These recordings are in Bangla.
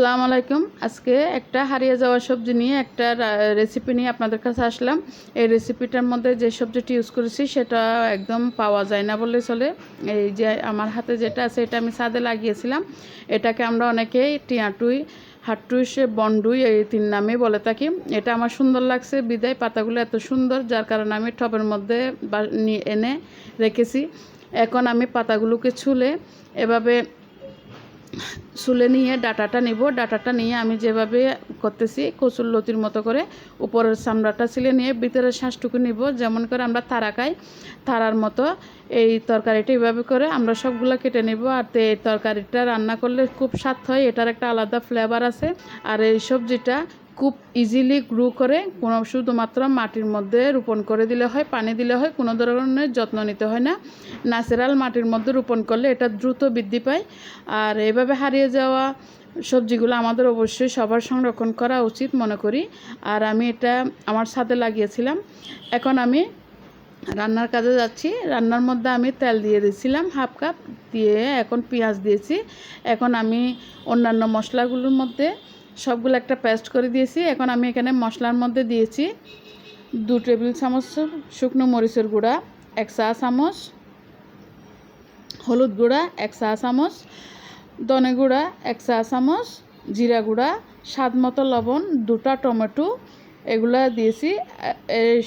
আসসালামু আলাইকুম। আজকে একটা হারিয়ে যাওয়া সবজি নিয়ে একটা রেসিপি নিয়ে আপনাদের কাছে আসলাম। এই রেসিপিটার মধ্যে যে সবজিটি ইউজ করেছি সেটা একদম পাওয়া যায় না বললে চলে। এই যে আমার হাতে যেটা আছে এটা আমি ছাদে লাগিয়েছিলাম। এটাকে আমরা অনেকেই টিয়াটুই, হাট্টুই, সে বন্ডুই এই তিন নামে বলে থাকি। এটা আমার সুন্দর লাগছে, বিদায়। পাতাগুলো এত সুন্দর, যার কারণে আমি টবের মধ্যে এনে রেখেছি। এখন আমি পাতাগুলোকে ছুলে এভাবে সুলে নিয়ে ডাটাটা নিব। ডাটাটা নিয়ে আমি যেভাবে করতেছি কচুর লতির মতো করে উপরের চামড়াটা ছিলে নিয়ে ভিতরের শ্বাসটুকু নিব। যেমন করে আমরা তারা খাই, তারার মতো এই তরকারিটা এইভাবে করে আমরা সবগুলো কেটে নিব। আর এই তরকারিটা রান্না করলে খুব স্বাদ হয়, এটার একটা আলাদা ফ্লেভার আছে। আর এই সবজিটা খুব ইজিলি গ্রো করে, কোনো শুধুমাত্র মাটির মধ্যে রোপণ করে দিলে হয়, পানি দিলে হয়, কোনো ধরনের যত্ন নিতে হয় না। ন্যাচারাল মাটির মধ্যে রোপণ করলে এটা দ্রুত বৃদ্ধি পায়। আর এভাবে হারিয়ে যাওয়া সবজিগুলো আমাদের অবশ্যই সবার সংরক্ষণ করা উচিত, মনে করি। আর আমি এটা আমার সাথে লাগিয়েছিলাম। এখন আমি রান্নার কাজে যাচ্ছি। রান্নার মধ্যে আমি তেল দিয়ে দিয়েছিলাম, হাফ কাপ, দিয়ে এখন পেঁয়াজ দিয়েছি। এখন আমি অন্যান্য মশলাগুলোর মধ্যে সবগুলো একটা পেস্ট করে দিয়েছি। এখন আমি এখানে মশলার মধ্যে দিয়েছি দু টেবিল চামচ শুকনো মরিচের গুঁড়া, এক চা চামচ, হলুদ গুঁড়া, এক চা চামচ, ধনে গুঁড়া, এক চা চামচ, জিরা গুঁড়া, স্বাদ মতো লবণ, দুটা টমেটো, এগুলা দিয়েছি।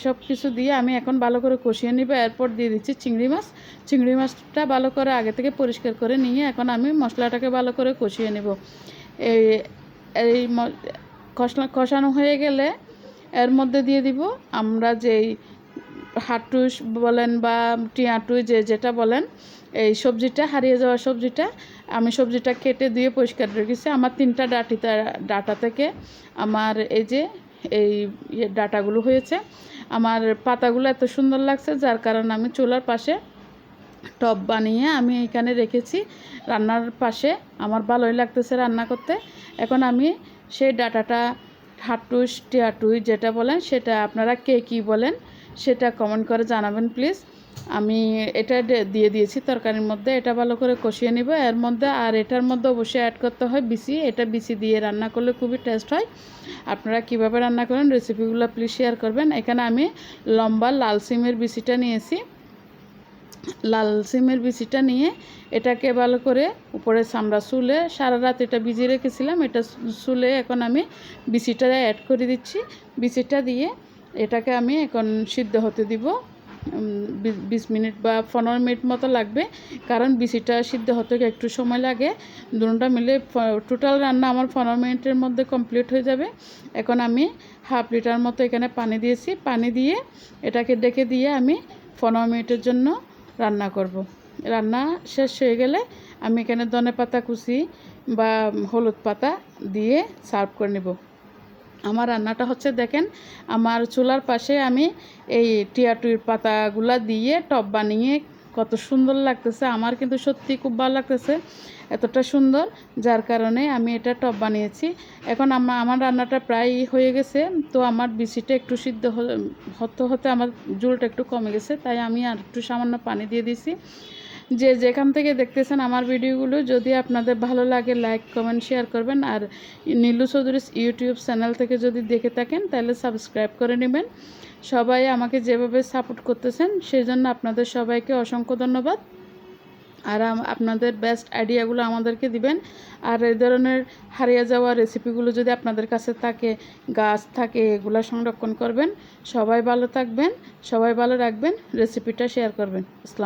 সব কিছু দিয়ে আমি এখন ভালো করে কষিয়ে নিব। এরপর দিয়ে দিচ্ছি চিংড়ি মাছ। চিংড়ি মাছটা ভালো করে আগে থেকে পরিষ্কার করে নিয়ে এখন আমি মশলাটাকে ভালো করে কষিয়ে নেব। এই কষলা, কষানো হয়ে গেলে এর মধ্যে দিয়ে দিব আমরা যেই হাটুস বলেন বা টিয়াটুই যে যেটা বলেন, এই সবজিটা, হারিয়ে যাওয়া সবজিটা, আমি সবজিটা কেটে দিয়ে পরিষ্কার রেখেছি। আমার তিনটা ডাটিতে ডাটা থেকে আমার এই যে, এই ইয়ে ডাটাগুলো হয়েছে। আমার পাতাগুলো এত সুন্দর লাগছে, যার কারণে আমি চুলার পাশে টব বানিয়ে আমি এখানে রেখেছি। রান্নার পাশে আমার ভালোই লাগতেছে রান্না করতে। এখন আমি সেই ডাটাটা হাটুস, টিয়াটুই যেটা বলেন, সেটা আপনারা কে কী বলেন, সেটা কমেন্ট করে জানাবেন প্লিজ আমি এটা দিয়ে দিয়েছি তরকারির মধ্যে, এটা ভালো করে কষিয়ে নিব। এর মধ্যে আর এটার মধ্যে অবশ্যই অ্যাড করতে হয় বিসি এটা বিসি দিয়ে রান্না করলে খুবই টেস্ট হয়। আপনারা কীভাবে রান্না করেন রেসিপিগুলো প্লিজ শেয়ার করবেন। এখানে আমি লম্বা লাল সিমের বিসিটা নিয়েছি। লাল সিমের বিচিটা নিয়ে এটাকে ভালো করে উপরে চামড়া চুলে, সারা রাত এটা ভিজিয়ে রেখেছিলাম, এটা চুলে এখন আমি বিচিটা অ্যাড করে দিচ্ছি। বিচিটা দিয়ে এটাকে আমি এখন সিদ্ধ হতে দিব। বিশ মিনিট বা পনেরো মিনিট মতো লাগবে, কারণ বিচিটা সিদ্ধ হতে একটু সময় লাগে। দুটোটা মিলে টোটাল রান্না আমার পনেরো মিনিটের মধ্যে কমপ্লিট হয়ে যাবে। এখন আমি হাফ লিটার মতো এখানে পানি দিয়েছি। পানি দিয়ে এটাকে ডেকে দিয়ে আমি পনেরো মিনিটের জন্য রান্না করব। রান্না শেষ হয়ে গেলে আমি এখানে ধনে পাতা কুচি বা হলুদ পাতা দিয়ে সার্ভ করে নেব আমার রান্নাটা হচ্ছে দেখেন, আমার চুলার পাশে আমি এই টিয়াটুইর পাতাগুলা দিয়ে টব বানিয়ে কত সুন্দর লাগতেছে। আমার কিন্তু সত্যি খুব ভালো লাগতেছে, এতটা সুন্দর, যার কারণে আমি এটা টপ বানিয়েছি। এখন আমার আমার রান্নাটা প্রায় হয়ে গেছে, তো আমার বিচিটা একটু সিদ্ধ হতে হতে আমার জুলটা একটু কমে গেছে, তাই আমি আর একটু সামান্য পানি দিয়ে দিছি যে যেখান থেকে দেখতেছেন আমার ভিডিওগুলো, যদি আপনাদের ভালো লাগে লাইক কমেন্ট শেয়ার করবেন। আর নীলু চৌধুরী ইউটিউব চ্যানেল থেকে যদি দেখে থাকেন, তাহলে সাবস্ক্রাইব করে নেবেন। সবাই আমাকে যেভাবে সাপোর্ট করতেছেন সেই জন্য আপনাদের সবাইকে অসংখ্য ধন্যবাদ। আর আপনাদের বেস্ট আইডিয়াগুলো আমাদেরকে দিবেন। আর এই ধরনের হারিয়ে যাওয়া রেসিপিগুলো যদি আপনাদের কাছে থাকে, গাছ থাকে, এগুলো সংরক্ষণ করবেন। সবাই ভালো থাকবেন, সবাই ভালো রাখবেন রেসিপিটা শেয়ার করবেন। আসসালাম